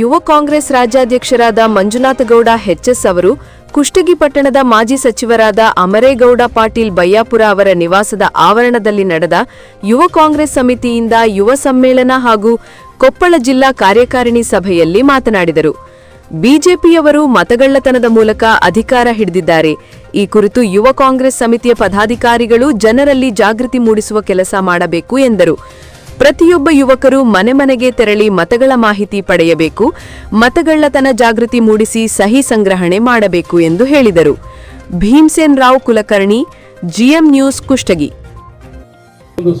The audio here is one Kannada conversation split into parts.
ಯುವ ಕಾಂಗ್ರೆಸ್ ರಾಜ್ಯಾಧ್ಯಕ್ಷರಾದ ಮಂಜುನಾಥ ಗೌಡ ಎಚ್ಎಸ್ ಅವರು, ಕುಷ್ಟಗಿ ಪಟ್ಟಣದ ಮಾಜಿ ಸಚಿವರಾದ ಅಮರೇಗೌಡ ಪಾಟೀಲ್ ಬಯ್ಯಾಪುರ ಅವರ ನಿವಾಸದ ಆವರಣದಲ್ಲಿ ನಡೆದ ಯುವ ಕಾಂಗ್ರೆಸ್ ಸಮಿತಿಯಿಂದ ಯುವ ಸಮ್ಮೇಳನ ಹಾಗೂ ಕೊಪ್ಪಳ ಜಿಲ್ಲಾ ಕಾರ್ಯಕಾರಿಣಿ ಸಭೆಯಲ್ಲಿ ಮಾತನಾಡಿದರು. ಬಿಜೆಪಿಯವರು ಮತಗಳ್ಳತನದ ಮೂಲಕ ಅಧಿಕಾರ ಹಿಡಿದಿದ್ದಾರೆ. ಈ ಕುರಿತು ಯುವ ಕಾಂಗ್ರೆಸ್ ಸಮಿತಿಯ ಪದಾಧಿಕಾರಿಗಳು ಜನರಲ್ಲಿ ಜಾಗೃತಿ ಮೂಡಿಸುವ ಕೆಲಸ ಮಾಡಬೇಕು ಎಂದರು. ಪ್ರತಿಯೊಬ್ಬ ಯುವಕರು ಮನೆ ಮನೆಗೆ ತೆರಳಿ ಮತಗಳ ಮಾಹಿತಿ ಪಡೆಯಬೇಕು ಮತಗಳ್ಳತನ ಜಾಗೃತಿ ಮೂಡಿಸಿ ಸಹಿ ಸಂಗ್ರಹಣೆ ಮಾಡಬೇಕು ಎಂದು ಹೇಳಿದರು. Bhimsen Rao Kulkarni GM news Kushtagi. ಒಂದು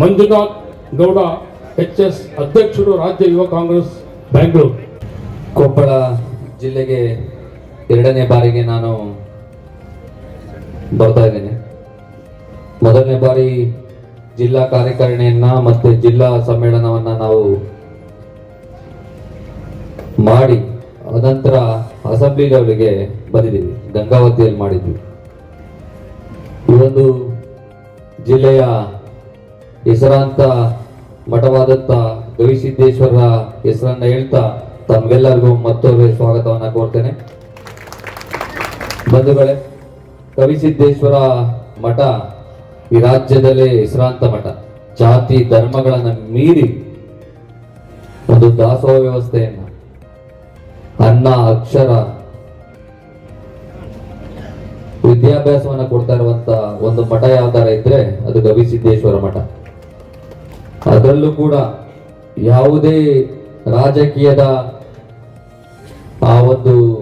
ಮಂಜುನಾಥ್ ಗೌಡ ಎಚ್ ಎಸ್ ಅಧ್ಯಕ್ಷರು ರಾಜ್ಯ ಯುವ ಕಾಂಗ್ರೆಸ್ ಬ್ಯಾಂಗ್ಳೂರು ಕೊಪ್ಪಳ ಜಿಲ್ಲೆಗೆ ಎರಡನೇ ಬಾರಿಗೆ ನಾನು ಬರ್ತಾ ಇದ್ದೇನೆ. ಮೊದಲನೇ ಬಾರಿ ಜಿಲ್ಲಾ ಕಾರ್ಯಕಾರಿಣಿಯನ್ನ ಮತ್ತೆ ಜಿಲ್ಲಾ ಸಮ್ಮೇಳನವನ್ನ ನಾವು ಮಾಡಿ ಅನಂತರ ಅಸೆಂಬ್ಲಿ ಲೆವೆಲ್ಗೆ ಬಂದಿದ್ದೀವಿ, ಗಂಗಾವತಿಯಲ್ಲಿ ಮಾಡಿದ್ವಿ. ಇದೊಂದು ಜಿಲ್ಲೆಯ ಹೆಸರಾಂತ ಮಠವಾದಂಥ ಗವಿಸಿದ್ದೇಶ್ವರ ಹೆಸರನ್ನ ಹೇಳ್ತಾ ತಮ್ಗೆಲ್ಲರಿಗೂ ಮತ್ತೊಮ್ಮೆ ಸ್ವಾಗತವನ್ನ ಕೋರ್ತೇನೆ. ಬಂಧುಗಳೇ ಕವಿಸಿದ್ದೇಶ್ವರ ಮಠ ಈ ರಾಜ್ಯದಲ್ಲೇ ಹೆಸರಾಂತ ಮಠ. ಜಾತಿ ಧರ್ಮಗಳನ್ನ ಮೀರಿ ಒಂದು ದಾಸೋಹ ವ್ಯವಸ್ಥೆಯನ್ನ. ಅನ್ನ, ಅಕ್ಷರ, ವಿದ್ಯಾಭ್ಯಾಸವನ್ನ ಕೊಡ್ತಾ ಇರುವಂತ ಒಂದು ಮಠ ಯಾವ್ದಾರ ಇದ್ರೆ ಅದು ಗವಿಸಿದ್ದೇಶ್ವರ ಮಠ. ಅದರಲ್ಲೂ ಕೂಡ ಯಾವುದೇ ರಾಜಕೀಯದ ಆ ಒಂದು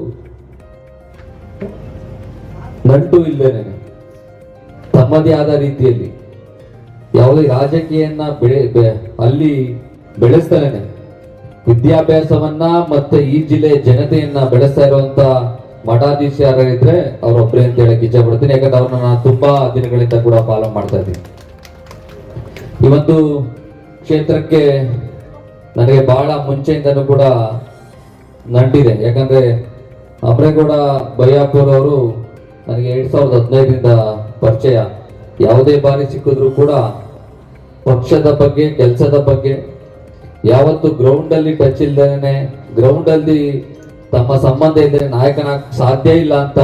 ನಂಟು ಇಲ್ದೇನೆ ತಮ್ಮದೇ ಆದ ರೀತಿಯಲ್ಲಿ ಯಾವುದೇ ರಾಜಕೀಯನ್ನ ಬೆಳೆ ಅಲ್ಲಿ ಬೆಳೆಸ್ತಾನೆ. ವಿದ್ಯಾಭ್ಯಾಸವನ್ನ ಮತ್ತೆ ಈ ಜಿಲ್ಲೆಯ ಜನತೆಯನ್ನ ಬೆಳೆಸ್ತಾ ಇರುವಂತ ಮಠಾಧೀಶ ಯಾರಿದ್ರೆ ಅವ್ರೊಬ್ಬರೇ ಅಂತ ಹೇಳಕ್ ಇಚ್ಛೆ ಪಡ್ತೀನಿ. ಯಾಕಂದ್ರೆ ಅವ್ರನ್ನ ನಾನು ತುಂಬಾ ದಿನಗಳಿಂದ ಕೂಡ ಫಾಲೋ ಮಾಡ್ತಾ ಇದ್ದೀನಿ. ಒಂದು ಕ್ಷೇತ್ರಕ್ಕೆ ನನಗೆ ಬಹಳ ಮುಂಚೆಯಿಂದನೂ ಕೂಡ ನಂಟಿದೆ. ಯಾಕಂದ್ರೆ ಅಮರೇಗೌಡ ಬಯ್ಯಾಪುರ್ ಅವರು ನನಗೆ ಎರಡ್ ಸಾವಿರದ ಹದಿನೈದರಿಂದ ಪರಿಚಯ. ಯಾವುದೇ ಬಾರಿ ಸಿಕ್ಕಿದ್ರು ಕೂಡ ಪಕ್ಷದ ಬಗ್ಗೆ, ಕೆಲಸದ ಬಗ್ಗೆ ಯಾವತ್ತು ಗ್ರೌಂಡ್ ಅಲ್ಲಿ ಟಚ್ ಇಲ್ದೇನೆ ಗ್ರೌಂಡ್ ಅಲ್ಲಿ ತಮ್ಮ ಸಂಬಂಧ ಇದ್ದರೆ ನಾಯಕನ ಸಾಧ್ಯ ಇಲ್ಲ ಅಂತ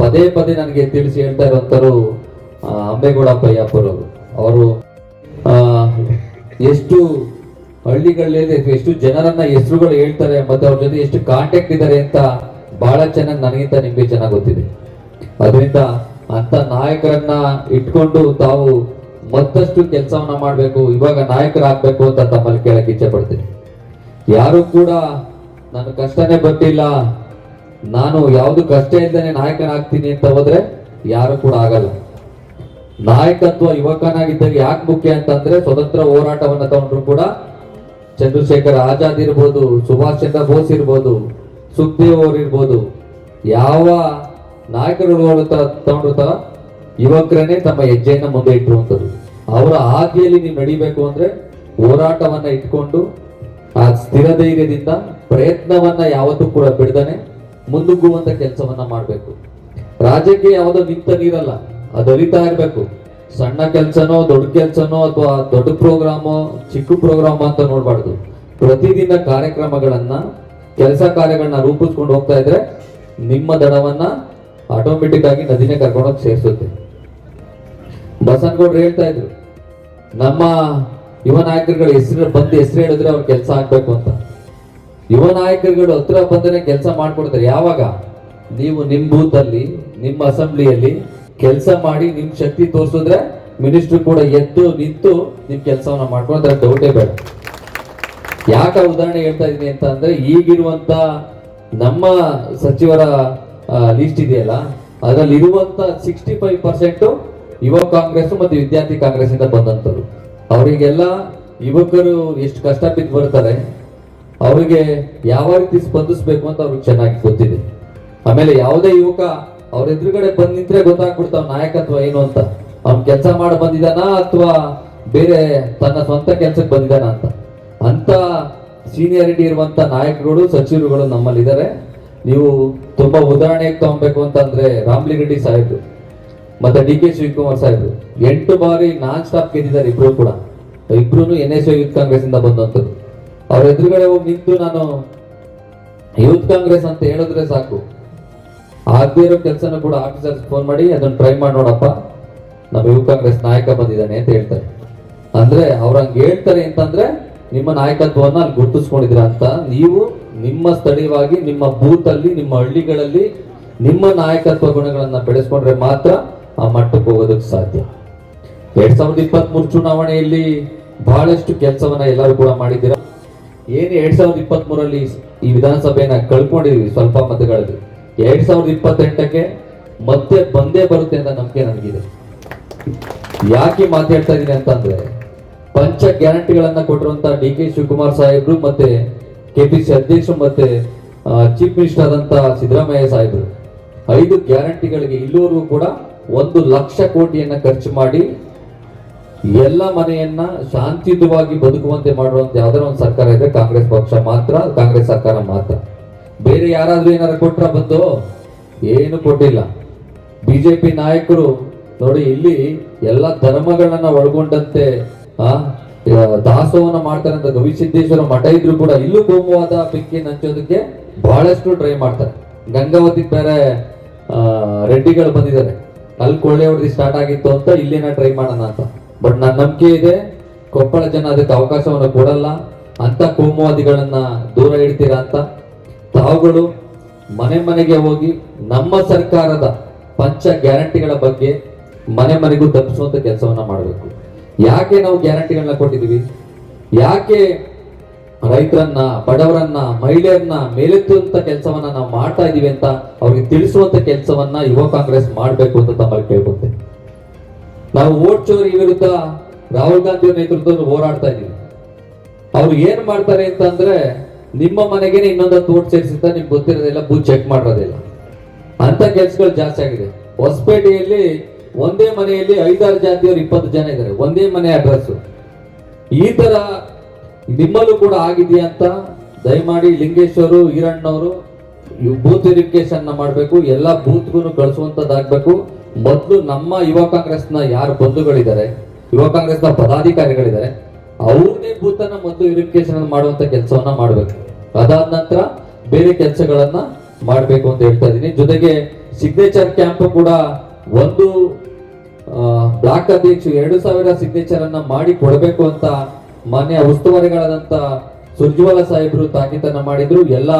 ಪದೇ ಪದೇ ನನಗೆ ತಿಳಿಸಿ ಹೇಳ್ತಾ ಇರುವಂತರು ಅಂಬೇಗೌಡ ಬಯ್ಯಾಪುರ್ ಅವರು ಎಷ್ಟು ಹಳ್ಳಿಗಳಲ್ಲಿ ಎಷ್ಟು ಜನರನ್ನ ಹೆಸರುಗಳು ಹೇಳ್ತಾರೆ, ಮತ್ತೆ ಅವ್ರ ಜೊತೆ ಎಷ್ಟು ಕಾಂಟ್ಯಾಕ್ಟ್ ಇದ್ದಾರೆ ಅಂತ ಬಹಳ ಚೆನ್ನಾಗಿ ನನಗಿಂತ ನಿಮಗೆ ಚೆನ್ನಾಗಿ ಗೊತ್ತಿದೆ. ಅದರಿಂದ ಅಂತ ನಾಯಕರನ್ನ ಇಟ್ಕೊಂಡು ತಾವು ಮತ್ತಷ್ಟು ಕೆಲಸವನ್ನ ಮಾಡಬೇಕು, ಇವಾಗ ನಾಯಕರಾಗಬೇಕು ಅಂತ ತಮ್ಮಲ್ಲಿ ಕೇಳಕ್ಕೆ ಇಚ್ಛೆ ಪಡ್ತೀನಿ. ಯಾರು ಕೂಡ ನನ್ನ ಕಷ್ಟನೇ ಬಂದಿಲ್ಲ, ನಾನು ಯಾವುದು ಕಷ್ಟ ಇಲ್ದೇನೆ ನಾಯಕನಾಗ್ತೀನಿ ಅಂತ ಹೋದ್ರೆ ಯಾರು ಕೂಡ ಆಗಲ್ಲ. ನಾಯಕತ್ವ ಯುವಕನಾಗಿದ್ದಾಗ ಯಾಕೆ ಮುಖ್ಯ ಅಂತಂದ್ರೆ ಸ್ವತಂತ್ರ ಹೋರಾಟವನ್ನ ತಗೊಂಡ್ರು ಕೂಡ ಚಂದ್ರಶೇಖರ್ ಆಜಾದ್ ಇರ್ಬೋದು, ಸುಭಾಷ್ ಚಂದ್ರ ಬೋಸ್ ಇರ್ಬೋದು, ಸುಖದೇವ್ ಅವ್ರು ಇರ್ಬೋದು, ಯಾವ ನಾಯಕರುಗಳು ನೋಡುತ್ತಾ ತಗೊಂಡಿರ್ತಾರ ತರ ಯುವಕರನ್ನೇ ತಮ್ಮ ಹೆಜ್ಜೆಯನ್ನ ಮುಂದೆ ಇಟ್ಟಿರುವಂಥದ್ದು ಅವರ ಹಾದಿಯಲ್ಲಿ ನೀವು ನಡಿಬೇಕು ಅಂದ್ರೆ ಹೋರಾಟವನ್ನ ಇಟ್ಕೊಂಡು ಆ ಸ್ಥಿರ ಧೈರ್ಯದಿಂದ ಪ್ರಯತ್ನವನ್ನ ಯಾವತ್ತೂ ಕೂಡ ಬಿಡದನೆ ಮುಂದುಗ್ಗುವಂಥ ಕೆಲಸವನ್ನ ಮಾಡಬೇಕು. ರಾಜ್ಯಕ್ಕೆ ಯಾವುದೋ ನಿಂತ ನೀರಲ್ಲ, ಅದು ಅರಿತಾ ಇರಬೇಕು. ಸಣ್ಣ ಕೆಲಸನೋ, ದೊಡ್ಡ ಕೆಲಸನೋ ಅಥವಾ ದೊಡ್ಡ ಪ್ರೋಗ್ರಾಮೋ, ಚಿಕ್ಕ ಪ್ರೋಗ್ರಾಮ್ ಅಂತ ನೋಡ್ಬಾರ್ದು. ಪ್ರತಿದಿನ ಕಾರ್ಯಕ್ರಮಗಳನ್ನ, ಕೆಲಸ ಕಾರ್ಯಗಳನ್ನ ರೂಪಿಸ್ಕೊಂಡು ಹೋಗ್ತಾ ಇದ್ರೆ ನಿಮ್ಮ ದಡವನ್ನ ಆಟೋಮೆಟಿಕ್ ಆಗಿ ನದಿನೇ ಕರ್ಕೊಂಡೋಗಿ ಸೇರಿಸುತ್ತೆ. ಬಸನಗೌಡ್ರು ಹೇಳ್ತಾ ಇದ್ರು, ನಮ್ಮ ಯುವ ನಾಯಕರುಗಳು ಹೆಸರು ಬಂದು ಹೆಸರು ಹೇಳಿದ್ರೆ ಅವ್ರು ಕೆಲಸ ಆಗ್ಬೇಕು ಅಂತ. ಯುವ ನಾಯಕರುಗಳು ಹತ್ರ ಬಂದರೆ ಕೆಲಸ ಮಾಡ್ಕೊಡ್ತಾರೆ. ಯಾವಾಗ? ನೀವು ನಿಮ್ಮ ಬೂತ್ ನಿಮ್ಮ ಅಸೆಂಬ್ಲಿಯಲ್ಲಿ ಕೆಲಸ ಮಾಡಿ ನಿಮ್ ಶಕ್ತಿ ತೋರಿಸಿದ್ರೆ ಮಿನಿಸ್ಟರ್ ಕೂಡ ಎದ್ದು ನಿಂತು ನಿಮ್ ಕೆಲಸವನ್ನ ಮಾಡ್ಕೊಳ್ತಾರೆ. ಡೌಟೇ ಬೇಡ. ಯಾಕ ಉದಾಹರಣೆ ಹೇಳ್ತಾ ಇದೀನಿ ಅಂತ ಅಂದ್ರೆ ಈಗಿರುವಂತ ನಮ್ಮ ಸಚಿವರ ಲಿಸ್ಟ್ ಇದೆಯಲ್ಲ? ಅದರಲ್ಲಿ ಇರುವಂತ ಸಿಕ್ಸ್ಟಿ ಫೈವ್ ಪರ್ಸೆಂಟ್ ಯುವ ಕಾಂಗ್ರೆಸ್ ಮತ್ತು ವಿದ್ಯಾರ್ಥಿ ಕಾಂಗ್ರೆಸ್ ಇಂದ ಬಂದಂತರು ಅವರಿಗೆಲ್ಲ ಯುವಕರು ಎಷ್ಟು ಕಷ್ಟ ಬಿದ್ದು ಬರ್ತಾರೆ ಅವರಿಗೆ ಯಾವ ರೀತಿ ಸ್ಪಂದಿಸಬೇಕು ಅಂತ ಅವ್ರಿಗೆ ಚೆನ್ನಾಗಿ ಗೊತ್ತಿದೆ. ಆಮೇಲೆ ಯಾವುದೇ ಯುವಕ ಅವ್ರ ಎದುರುಗಡೆ ಬಂದ್ ನಿಂತ್ರೆ ಗೊತ್ತಾಗ್ಬಿಡ್ತಾವ ನಾಯಕತ್ವ ಏನು ಅಂತ. ಅವ್ನ್ ಕೆಲಸ ಮಾಡಿ ಬಂದಿದಾನ ಅಥವಾ ಬೇರೆ ತನ್ನ ಸ್ವಂತ ಕೆಲ್ಸಕ್ಕೆ ಬಂದಿದಾನ ಅಂತ. ಅಂತ ಸೀನಿಯಾರಿಟಿ ಇರುವಂತ ನಾಯಕರುಗಳು, ಸಚಿವರುಗಳು ನಮ್ಮಲ್ಲಿದ್ದಾರೆ. ನೀವು ತುಂಬಾ ಉದಾಹರಣೆಗೆ ತಗೊಬೇಕು ಅಂತಂದ್ರೆ ರಾಮ್ಲಿಗಡ್ಡಿ ಸಾಹೇಬ್ರು, ಮತ್ತೆ ಡಿ ಕೆ ಶಿವಕುಮಾರ್ ಸಾಹೇಬ್ರು. ಎಂಟು ಬಾರಿ ನಾನ್ ಸ್ಟಾಪ್ ಗೆದ್ದಿದ್ದಾರೆ ಇಬ್ರು ಕೂಡ. ಇಬ್ರು ಎನ್ ಎಸ್ ಯೂತ್ ಕಾಂಗ್ರೆಸ್ ಇಂದ ಬಂದಂತದ್ದು ಅವ್ರ ಎದುರುಗಡೆ ಹೋಗಿ ನಿಂತು ನಾನು ಯೂತ್ ಕಾಂಗ್ರೆಸ್ ಅಂತ ಹೇಳಿದ್ರೆ ಸಾಕು. ಆಗದೇ ಇರೋ ಕೆಲಸನ ಕೂಡ ಆಫೀಸರ್ಸ್ ಫೋನ್ ಮಾಡಿ, ಅದನ್ನ ಟ್ರೈ ಮಾಡಿ ನೋಡಪ್ಪ. ನಮ್ಮ ಯುವ ಕಾಂಗ್ರೆಸ್ ನಾಯಕ ಬಂದಿದ್ದಾನೆ ಅಂತ ಹೇಳ್ತಾರೆ. ಅಂದ್ರೆ ಅವ್ರ ಹೇಳ್ತಾರೆ ಅಂತಂದ್ರೆ, ನಿಮ್ಮ ನಾಯಕತ್ವವನ್ನ ಅಲ್ಲಿ ಗುರುತಿಸ್ಕೊಂಡಿದ್ದೀರಾ ಅಂತ ನೀವು ನಿಮ್ಮ ಸ್ಥಳೀಯವಾಗಿ, ನಿಮ್ಮ ಬೂತ್ ಅಲ್ಲಿ ನಿಮ್ಮ ಹಳ್ಳಿಗಳಲ್ಲಿ ನಿಮ್ಮ ನಾಯಕತ್ವ ಗುಣಗಳನ್ನ ಬೆಳೆಸ್ಕೊಂಡ್ರೆ ಮಾತ್ರ ಆ ಮಟ್ಟಕ್ಕೆ ಹೋಗೋದಕ್ಕೆ ಸಾಧ್ಯ. ಎರಡ್ ಸಾವಿರದ ಇಪ್ಪತ್ತ್ ಮೂರು ಚುನಾವಣೆಯಲ್ಲಿ ಬಹಳಷ್ಟು ಕೆಲಸವನ್ನ ಎಲ್ಲರೂ ಕೂಡ ಮಾಡಿದ್ದೀರಾ? ಏನು ಎರಡ್ ಸಾವಿರದ ಇಪ್ಪತ್ತ್ ಮೂರಲ್ಲಿ ಈ ವಿಧಾನಸಭೆಯನ್ನ ಕಳ್ಕೊಂಡಿದೀವಿ ಸ್ವಲ್ಪ ಮತಗಳಲ್ಲಿ? ಎರಡ್ ಸಾವಿರದ ಇಪ್ಪತ್ತೆಂಟಕ್ಕೆ ಮತ್ತೆ ಬಂದೇ ಬರುತ್ತೆ ಅಂತ ನಂಬಿಕೆ ನನಗಿದೆ. ಯಾಕೆ ಮಾತಾಡ್ತಾ ಇದ್ದೀನಿ ಅಂತಂದ್ರೆ, ಪಂಚ ಗ್ಯಾರಂಟಿಗಳನ್ನ ಕೊಟ್ಟಿರುವಂತ ಡಿ ಕೆ ಶಿವಕುಮಾರ್ ಸಾಹೇಬ್ರು ಮತ್ತೆ ಕೆಪಿಸಿ ಅಧ್ಯಕ್ಷ ಮತ್ತೆ ಚೀಫ್ ಮಿನಿಸ್ಟರ್ ಆದಂತ ಸಿದ್ದರಾಮಯ್ಯ ಸಾಹೇಬರು. ಐದು ಗ್ಯಾರಂಟಿಗಳಿಗೆ ಇಲ್ಲಿವರೆಗೂ ಕೂಡ ಒಂದು ಲಕ್ಷ ಕೋಟಿಯನ್ನ ಖರ್ಚು ಮಾಡಿ ಎಲ್ಲ ಮನೆಯನ್ನ ಶಾಂತಿಯುತವಾಗಿ ಬದುಕುವಂತೆ ಮಾಡುವಂತ ಯಾವ್ದಾರ ಒಂದು ಸರ್ಕಾರ ಇದೆ, ಕಾಂಗ್ರೆಸ್ ಪಕ್ಷ ಮಾತ್ರ, ಕಾಂಗ್ರೆಸ್ ಸರ್ಕಾರ ಮಾತ್ರ. ಬೇರೆ ಯಾರಾದ್ರೂ ಏನಾರ ಕೊಟ್ರ ಬಂದು, ಏನು ಕೊಟ್ಟಿಲ್ಲ. ಬಿಜೆಪಿ ನಾಯಕರು ನೋಡಿ, ಇಲ್ಲಿ ಎಲ್ಲ ಧರ್ಮಗಳನ್ನ ಒಳಗೊಂಡಂತೆ, ಆ ದಾಸೋಹನ ಮಾಡ್ತಾರೆ ಅಂತ ಗವಿಸಿದ್ದೇಶ್ವರ ಮಠ ಇದ್ರು ಕೂಡ ಇಲ್ಲೂ ಕೋಮುವಾದ ಬೆಂಕಿ ನಂಚೋದಕ್ಕೆ ಬಹಳಷ್ಟು ಟ್ರೈ ಮಾಡ್ತಾರೆ. ಗಂಗಾವತಿ ಬೇರೆ ರೆಡ್ಡಿಗಳು ಬಂದಿದ್ದಾರೆ. ಅಲ್ಲಿ ಕೊಳ್ಳೆ ಹೊಡೆದಿ ಸ್ಟಾರ್ಟ್ ಆಗಿತ್ತು ಅಂತ ಇಲ್ಲೇನ ಟ್ರೈ ಮಾಡೋಣ ಅಂತ. ಬಟ್ ನನ್ನ ನಂಬಿಕೆ ಇದೆ, ಕೊಪ್ಪಳ ಜನ ಅದಕ್ಕೆ ಅವಕಾಶವನ್ನು ಕೊಡಲ್ಲ. ಅಂತ ಕೋಮುವಾದಿಗಳನ್ನ ದೂರ ಇಡ್ತೀರಾ ಅಂತ. ತಾವುಗಳು ಮನೆ ಮನೆಗೆ ಹೋಗಿ ನಮ್ಮ ಸರ್ಕಾರದ ಪಂಚ ಗ್ಯಾರಂಟಿಗಳ ಬಗ್ಗೆ ಮನೆ ಮನೆಗೂ ತಪ್ಪಿಸುವಂತ ಕೆಲಸವನ್ನ ಮಾಡಬೇಕು. ಯಾಕೆ ನಾವು ಗ್ಯಾರಂಟಿಗಳನ್ನ ಕೊಟ್ಟಿದೀವಿ ಯಾಕೆ ರೈತರನ್ನ, ಬಡವರನ್ನ, ಮಹಿಳೆಯರನ್ನ ಮೇಲೆತ್ತುವಂತ ಕೆಲಸವನ್ನ ನಾವು ಮಾಡ್ತಾ ಇದೀವಿ ಅಂತ ಅವ್ರಿಗೆ ತಿಳಿಸುವಂತ ಕೆಲಸವನ್ನ ಯುವ ಕಾಂಗ್ರೆಸ್ ಮಾಡಬೇಕು ಅಂತ ತಮ್ಮಲ್ಲಿ ಕೇಳ್ಕೊತೇನೆ ನಾವು ಓಟ್ ಚೋರಿ ವಿರುದ್ಧ ರಾಹುಲ್ ಗಾಂಧಿ ನೇತೃತ್ವದಲ್ಲಿ ಹೋರಾಡ್ತಾ ಇದೀವಿ ಅವ್ರು ಏನ್ ಮಾಡ್ತಾರೆ ಅಂತಂದ್ರೆ ನಿಮ್ಮ ಮನೆಗೇನೆ ಇನ್ನೊಂದತ್ತು ಓಟ್ ಸೇರಿಸಿದ ನಿಮ್ಗೆ ಗೊತ್ತಿರೋದಿಲ್ಲ, ಬೂತ್ ಚೆಕ್ ಮಾಡಿರೋದಿಲ್ಲ ಅಂತ ಕೆಲ್ಸಗಳು ಜಾಸ್ತಿ ಆಗಿದೆ. ಹೊಸಪೇಟೆಯಲ್ಲಿ ಒಂದೇ ಮನೆಯಲ್ಲಿ ಐದಾರು ಜಾತಿಯವರು ಇಪ್ಪತ್ತು ಜನ ಇದ್ದಾರೆ. ಒಂದೇ ಮನೆ ಅಡ್ರೆಸ್ ಈ ತರ ನಿಮ್ಮಲ್ಲೂ ಕೂಡ ಆಗಿದೆಯಾ ಅಂತ ದಯಮಾಡಿ ಲಿಂಗೇಶ್ವರು, ಈರಣ್ಣವರು ಬೂತ್ ವೆರಿಫಿಕೇಶನ್ ಮಾಡಬೇಕು. ಎಲ್ಲ ಬೂತ್ಗೂ ಕಳಿಸುವಂತದ್ದಾಗಬೇಕು. ಮೊದಲು ನಮ್ಮ ಯುವ ಕಾಂಗ್ರೆಸ್ನ ಯಾರು ಬಂಧುಗಳಿದ್ದಾರೆ, ಯುವ ಕಾಂಗ್ರೆಸ್ನ ಪದಾಧಿಕಾರಿಗಳಿದ್ದಾರೆ, ಅವ್ರನ್ನೇ ಬೂತನ್ನ ಮೊದಲು ವೆರಿಫಿಕೇಶನ್ ಮಾಡುವಂತ ಕೆಲಸವನ್ನ ಮಾಡಬೇಕು. ಅದಾದ ನಂತರ ಬೇರೆ ಕೆಲಸಗಳನ್ನ ಮಾಡಬೇಕು ಅಂತ ಹೇಳ್ತಾ ಇದ್ದೀನಿ. ಜೊತೆಗೆ ಸಿಗ್ನೇಚರ್ ಕ್ಯಾಂಪ್ ಕೂಡ ಒಂದು ಬ್ಲಾಕ್ ಅಧ್ಯಕ್ಷ ಎರಡು ಸಾವಿರ ಸಿಗ್ನೇಚರ್ ಅನ್ನ ಮಾಡಿ ಕೊಡಬೇಕು ಅಂತ ಮಾನ್ಯ ಉಸ್ತುವಾರಿಗಳಾದಂತ ಸುರ್ಜಿವಾಲ ಸಾಹೇಬರು ತಾಕೀತನ್ನ ಮಾಡಿದ್ರು. ಎಲ್ಲ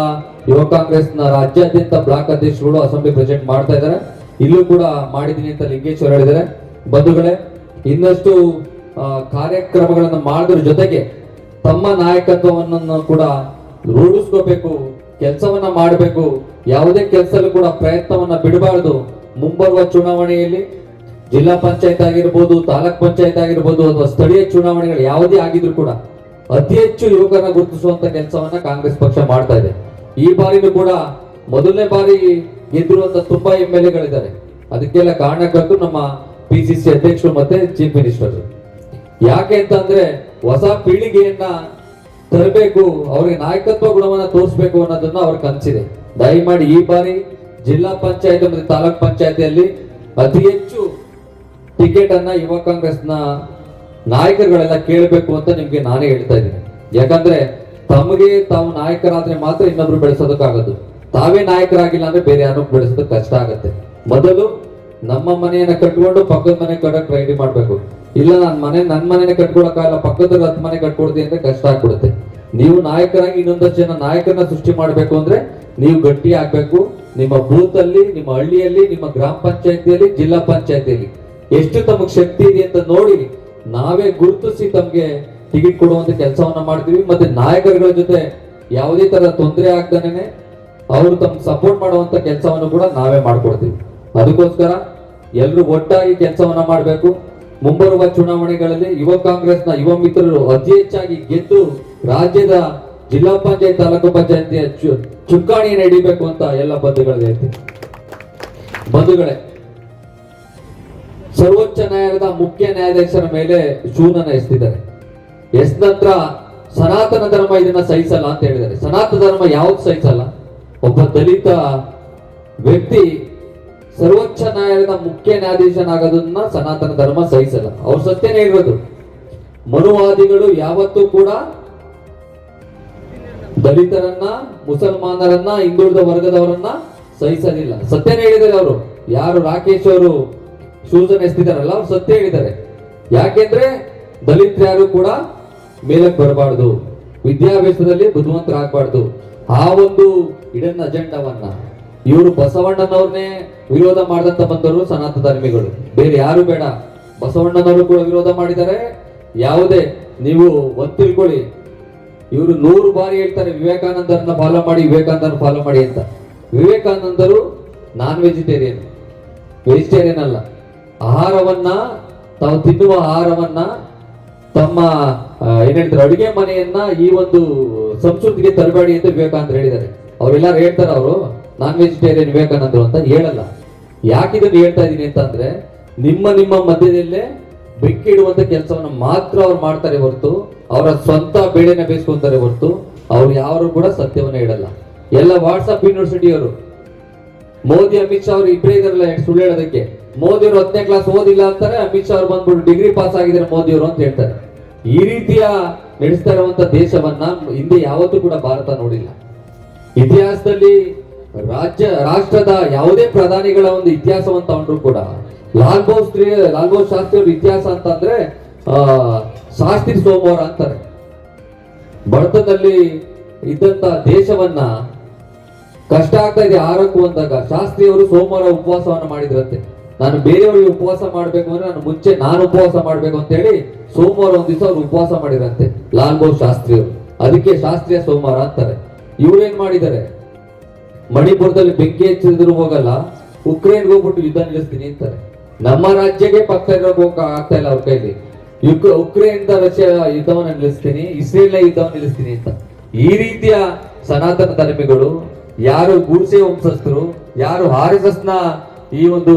ಯುವ ಕಾಂಗ್ರೆಸ್ನ ರಾಜ್ಯಾದ್ಯಂತ ಬ್ಲಾಕ್ ಅಧ್ಯಕ್ಷರುಗಳು ಅಸೆಂಬ್ಲಿ ಪ್ರೆಸೆಂಟ್ ಮಾಡ್ತಾ ಇದ್ದಾರೆ. ಇಲ್ಲೂ ಕೂಡ ಮಾಡಿದೀನಿ ಅಂತ ಲಿಂಗೇಶ್ವರ್ ಹೇಳಿದ್ದಾರೆ. ಬಂಧುಗಳೇ, ಇನ್ನಷ್ಟು ಕಾರ್ಯಕ್ರಮಗಳನ್ನು ಕಾರ್ಯಕ್ರಮಗಳನ್ನ ಮಾಡೋದ್ರ ಜೊತೆಗೆ ತಮ್ಮ ನಾಯಕತ್ವವನ್ನು ಕೂಡ ರೂಢಿಸ್ಕೋಬೇಕು, ಕೆಲಸವನ್ನ ಮಾಡಬೇಕು, ಯಾವುದೇ ಕೆಲಸದಲ್ಲೂ ಕೂಡ ಪ್ರಯತ್ನವನ್ನ ಬಿಡಬಾರದು. ಮುಂಬರುವ ಚುನಾವಣೆಯಲ್ಲಿ ಜಿಲ್ಲಾ ಪಂಚಾಯತ್ ಆಗಿರ್ಬೋದು, ತಾಲೂಕ್ ಪಂಚಾಯತ್ ಆಗಿರ್ಬೋದು ಅಥವಾ ಸ್ಥಳೀಯ ಚುನಾವಣೆಗಳು ಯಾವುದೇ ಆಗಿದ್ರು ಕೂಡ ಅತಿ ಹೆಚ್ಚು ಯುವಕರನ್ನ ಗುರುತಿಸುವಂತ ಕೆಲಸವನ್ನ ಕಾಂಗ್ರೆಸ್ ಪಕ್ಷ ಮಾಡ್ತಾ ಇದೆ. ಈ ಬಾರಿನೂ ಕೂಡ ಮೊದಲನೇ ಬಾರಿ ಗೆದ್ದಿರುವಂತ ತುಂಬಾ ಎಂ ಎಲ್ ಎಗಳಿದ್ದಾರೆ ಅದಕ್ಕೆಲ್ಲ ಕಾರಣಕ್ಕಂತೂ ನಮ್ಮ ಪಿ ಸಿ ಸಿ ಅಧ್ಯಕ್ಷರು ಮತ್ತೆ ಚೀಫ್ ಮಿನಿಸ್ಟರ್ ಯಾಕೆ ಅಂತಂದ್ರೆ ಹೊಸ ಪೀಳಿಗೆಯನ್ನ ತರಬೇಕು, ಅವ್ರಿಗೆ ನಾಯಕತ್ವ ಗುಣವನ್ನ ತೋರಿಸ್ಬೇಕು ಅನ್ನೋದನ್ನ ಅವ್ರ ಕನಸಿದೆ. ದಯಮಾಡಿ ಈ ಬಾರಿ ಜಿಲ್ಲಾ ಪಂಚಾಯತ್ ಮತ್ತು ತಾಲೂಕ್ ಪಂಚಾಯತಿಯಲ್ಲಿ ಅತಿ ಹೆಚ್ಚು ಟಿಕೆಟ್ ಅನ್ನ ಯುವ ಕಾಂಗ್ರೆಸ್ನ ನಾಯಕರುಗಳೆಲ್ಲ ಕೇಳಬೇಕು ಅಂತ ನಿಮ್ಗೆ ನಾನೇ ಹೇಳ್ತಾ ಇದ್ದೀನಿ. ಯಾಕಂದ್ರೆ ತಮಗೆ ತಾವು ನಾಯಕರಾದ್ರೆ ಮಾತ್ರ ಇನ್ನೊಬ್ರು ಬೆಳೆಸೋದಕ್ಕಾಗದು. ತಾವೇ ನಾಯಕರಾಗಿಲ್ಲ ಅಂದ್ರೆ ಬೇರೆ ಯಾರು ಬೆಳೆಸೋದಕ್ಕೆ ಕಷ್ಟ ಆಗತ್ತೆ. ಮೊದಲು ನಮ್ಮ ಮನೆಯನ್ನ ಕಟ್ಕೊಂಡು ಪಕ್ಕದ ಮನೆ ಕಟ್ಟಕ್ ರೆಡಿ ಮಾಡ್ಬೇಕು. ಇಲ್ಲ ನನ್ನ ಮನೆ ನನ್ನ ಮನೆನೇ ಕಟ್ಕೊಳಕ್ಕಾಗಲ್ಲ ಪಕ್ಕದ ಹತ್ತು ಮನೆ ಕಟ್ಕೊಡ್ತೀನಿ ಅಂದ್ರೆ ಕಷ್ಟ ಆಗ್ಬಿಡುತ್ತೆ. ನೀವು ನಾಯಕರಾಗಿ ಇನ್ನೊಂದಷ್ಟು ಜನ ನಾಯಕರನ್ನ ಸೃಷ್ಟಿ ಮಾಡ್ಬೇಕು ಅಂದ್ರೆ ನೀವು ಗಟ್ಟಿ ಆಗ್ಬೇಕು. ನಿಮ್ಮ ಬೂತ್ ಅಲ್ಲಿ ನಿಮ್ಮ ಹಳ್ಳಿಯಲ್ಲಿ, ನಿಮ್ಮ ಗ್ರಾಮ ಪಂಚಾಯತಿಯಲ್ಲಿ, ಜಿಲ್ಲಾ ಪಂಚಾಯತಿಯಲ್ಲಿ. ಎಷ್ಟು ತಮಗೆ ಶಕ್ತಿ ಇದೆ ಅಂತ ನೋಡಿ ನಾವೇ ಗುರುತಿಸಿ ತಮ್ಗೆ ಟಿಕೆಟ್ ಕೊಡುವಂತ ಕೆಲಸವನ್ನ ಮಾಡ್ತೀವಿ. ಮತ್ತೆ ನಾಯಕರುಗಳ ಜೊತೆ ಯಾವುದೇ ತರ ತೊಂದರೆ ಆಗ್ದಾನೆ ಅವರು ತಮ್ ಸಪೋರ್ಟ್ ಮಾಡುವಂತ ಕೆಲಸವನ್ನು ಕೂಡ ನಾವೇ ಮಾಡ್ಕೊಡ್ತೀವಿ. ಅದಕ್ಕೋಸ್ಕರ ಎಲ್ಲರೂ ಒಟ್ಟಾಗಿ ಕೆಲಸವನ್ನ ಮಾಡಬೇಕು. ಮುಂಬರುವ ಚುನಾವಣೆಗಳಲ್ಲಿ ಯುವ ಕಾಂಗ್ರೆಸ್ನ ಯುವ ಮಿತ್ರರು ಅತಿ ಹೆಚ್ಚಾಗಿ ಗೆದ್ದು ರಾಜ್ಯದ ಜಿಲ್ಲಾ ಪಂಚಾಯತ್, ತಾಲೂಕು ಪಂಚಾಯತಿಯ ಚು- ಚುಕ್ಕಾಣಿಯನ್ನು ಹಿಡಿಬೇಕು ಅಂತ ಎಲ್ಲ ಬಂಧುಗಳಿಗೆ ಹೇಳ್ತೀನಿ. ಬಂಧುಗಳೇ ಸರ್ವೋಚ್ಚ ನ್ಯಾಯಾಲಯದ ಮುಖ್ಯ ನ್ಯಾಯಾಧೀಶರ ಮೇಲೆ ಶೂನನ ಎಸ್ತಿದ್ದಾರೆ ಎಸ್ ನಂತರ ಸನಾತನ ಧರ್ಮ ಇದನ್ನ ಸಹಿಸಲ್ಲ ಅಂತ ಹೇಳಿದ್ದಾರೆ. ಸನಾತನ ಧರ್ಮ ಯಾವ್ದು ಸಹಿಸಲ್ಲ? ಒಬ್ಬ ದಲಿತ ವ್ಯಕ್ತಿ ಸರ್ವೋಚ್ಚ ನ್ಯಾಯಾಲಯದ ಮುಖ್ಯ ನ್ಯಾಯಾಧೀಶನಾಗೋದನ್ನ ಸನಾತನ ಧರ್ಮ ಸಹಿಸಲ್ಲ. ಅವ್ರು ಸತ್ಯನೇ ಇರೋದು ಮನುವಾದಿಗಳು ಯಾವತ್ತೂ ಕೂಡ ದಲಿತರನ್ನ, ಮುಸಲ್ಮಾನರನ್ನ, ಹಿಂದುಳಿದ ವರ್ಗದವರನ್ನ ಸಹಿಸಲಿಲ್ಲ. ಸತ್ಯನೇ ಹೇಳಿದ್ದಾರೆ ಅವರು. ಯಾರು ರಾಕೇಶ್ ಅವರು ಶೂಸನ್ ಎಸ್ತಿದಾರಲ್ಲ ಅವ್ರು ಸತ್ಯ ಹೇಳಿದ್ದಾರೆ. ಯಾಕೆಂದ್ರೆ ದಲಿತರ್ಯಾರು ಕೂಡ ಮೇಲಕ್ಕೆ ಬರಬಾರ್ದು, ವಿದ್ಯಾಭ್ಯಾಸದಲ್ಲಿ ಬುದ್ಧಿವಂತರಾಗಬಾರ್ದು. ಆ ಒಂದು ಇಡನ್ ಅಜೆಂಡವನ್ನ, ಇವರು ಬಸವಣ್ಣನವ್ರನ್ನೇ ವಿರೋಧ ಮಾಡದಂತ ಬಂದವರು ಸನಾತನ ಧರ್ಮಿಗಳು. ಬೇರೆ ಯಾರು ಬೇಡ. ಬಸವಣ್ಣನವರು ಕೂಡ ವಿರೋಧ ಮಾಡಿದ್ದಾರೆ. ಯಾವುದೇ, ನೀವು ಒತ್ತಿಳ್ಕೊಳ್ಳಿ ಇವರು ನೂರು ಬಾರಿ ಹೇಳ್ತಾರೆ, ವಿವೇಕಾನಂದರನ್ನ ಫಾಲೋ ಮಾಡಿ, ವಿವೇಕಾನಂದರನ್ನ ಫಾಲೋ ಮಾಡಿ ಅಂತ. ವಿವೇಕಾನಂದರು ನಾನ್ ವೆಜಿಟೇರಿಯನ್ ವೆಜಿಟೇರಿಯನ್ ಅಲ್ಲ. ಆಹಾರವನ್ನ, ತಾವು ತಿನ್ನುವ ಆಹಾರವನ್ನ, ತಮ್ಮ ಏನ್ ಅಡುಗೆ ಮನೆಯನ್ನ ಈ ಒಂದು ಸಂಸ್ಕೃತಿಗೆ ತರಬೇಡಿ ಅಂತ ವಿವೇಕಾನಂದ ಹೇಳಿದ್ದಾರೆ. ಅವರೆಲ್ಲರೂ ಹೇಳ್ತಾರೆ ಅವರು, ನಾನ್ ವೆಜಿಟೇರಿಯನ್ ವಿವೇಕಾನಂದರು ಅಂತ ಹೇಳಲ್ಲ. ಯಾಕೆ ಇದನ್ನು ಹೇಳ್ತಾ ಇದ್ದೀನಿ ಅಂತಂದ್ರೆ, ನಿಮ್ಮ ನಿಮ್ಮ ಮಧ್ಯದಲ್ಲೇ ಬಿಕ್ಕಿಡುವಂತ ಕೆಲಸವನ್ನು ಕೆಲಸವನ್ನ ಮಾತ್ರ ಅವ್ರು ಮಾಡ್ತಾರೆ ಹೊರತು, ಅವರ ಸ್ವಂತ ಬೇಳೆನ ಬೇಯಿಸ್ಕೊಂತಾರೆ ಹೊರತು, ಅವ್ರು ಯಾರು ಕೂಡ ಸತ್ಯವನ್ನ ಹೇಳಲ್ಲ. ಎಲ್ಲ ವಾಟ್ಸಪ್ ಯೂನಿವರ್ಸಿಟಿಯವರು ಮೋದಿ, ಅಮಿತ್ ಶಾ ಅವರು ಇಬ್ಬರೇ ಇದಾರಲ್ಲ ಸುಳ್ಳು ಹೇಳೋದಕ್ಕೆ? ಮೋದಿ ಅವರು ಹತ್ತನೇ ಕ್ಲಾಸ್ ಓದಿಲ್ಲ ಅಂತಾರೆ, ಅಮಿತ್ ಶಾ ಅವ್ರು ಬಂದ್ಬಿಟ್ಟು ಡಿಗ್ರಿ ಪಾಸ್ ಆಗಿದ್ರೆ ಮೋದಿ ಅವರು ಅಂತ ಹೇಳ್ತಾರೆ. ಈ ರೀತಿಯ ನಡೆಸ್ತಾ ಇರುವಂತ ದೇಶವನ್ನ ಹಿಂದೆ ಯಾವತ್ತೂ ಕೂಡ ಭಾರತ ನೋಡಿಲ್ಲ. ಇತಿಹಾಸದಲ್ಲಿ ರಾಜ್ಯ, ರಾಷ್ಟ್ರದ ಯಾವುದೇ ಪ್ರಧಾನಿಗಳ ಒಂದು ಇತಿಹಾಸವನ್ನು ತಗೊಂಡ್ರು ಕೂಡ ಲಾಲ್ ಬಹದ್ದೂರ್ ಲಾಲ್ ಬಹದ್ದೂರ್ ಶಾಸ್ತ್ರಿ ಅವ್ರ ಇತಿಹಾಸ ಅಂತಂದ್ರೆ, ಆ, ಶಾಸ್ತ್ರಿ ಸೋಮವಾರ ಅಂತಾರೆ. ಬಡತನದಲ್ಲಿ ಇದ್ದಂತ ದೇಶವನ್ನ ಕಷ್ಟ ಆಗ್ತಾ ಇದೆ ಆರೋಗ್ಯ ಅಂದಾಗ ಶಾಸ್ತ್ರಿ ಅವರು ಸೋಮವಾರ ಉಪವಾಸವನ್ನ ಮಾಡಿದ್ರಂತೆ. ನಾನು ಬೇರೆಯವರಿಗೆ ಉಪವಾಸ ಮಾಡ್ಬೇಕು ಅಂದ್ರೆ ನಾನು ಮುಂಚೆ ನಾನು ಉಪವಾಸ ಮಾಡ್ಬೇಕು ಅಂತ ಹೇಳಿ ಸೋಮವಾರ ಒಂದ್ ದಿವಸ ಅವ್ರು ಉಪವಾಸ ಮಾಡಿದ್ರಂತೆ ಲಾಲ್ ಬಹದ್ದೂರ್ ಶಾಸ್ತ್ರಿ ಅವರು ಅದಕ್ಕೆ ಶಾಸ್ತ್ರೀಯ ಸೋಮವಾರ ಅಂತಾರೆ. ಇವ್ರೇನ್ ಮಾಡಿದ್ದಾರೆ? ಮಣಿಪುರದಲ್ಲಿ ಬೆಂಕಿ ಹೆಚ್ಚಿದ್ರು ಹೋಗಲ್ಲ ಉಕ್ರೇನ್ ಹೋಗ್ಬಿಟ್ಟು ಯುದ್ಧ ನಿಲ್ಲಿಸ್ತೀನಿ ಅಂತಾರೆ. ನಮ್ಮ ರಾಜ್ಯಕ್ಕೆ ಪಕ್ಕ ಹೋಗಕ್ ಆಗ್ತಾ ಇಲ್ಲ ಅವ್ರ ಕೈಲಿ. ಯುಕ್ ಉಕ್ರೇನ್ ರಷ್ಯಾ ಯುದ್ಧವನ್ನ ನಿಲ್ಲಿಸ್ತೀನಿ ಇಸ್ರೇಲ್ ಯುದ್ಧವನ್ನ ನಿಲ್ಲಿಸ್ತೀನಿ ಅಂತ. ಈ ರೀತಿಯ ಸನಾತನ ಧರ್ಮಿಗಳು ಯಾರು ಗೂಡ್ಸೆ ವಂಶಸ್ಥರು, ಯಾರು ಆರ್ ಎಸ್ ಎಸ್ನ ಈ ಒಂದು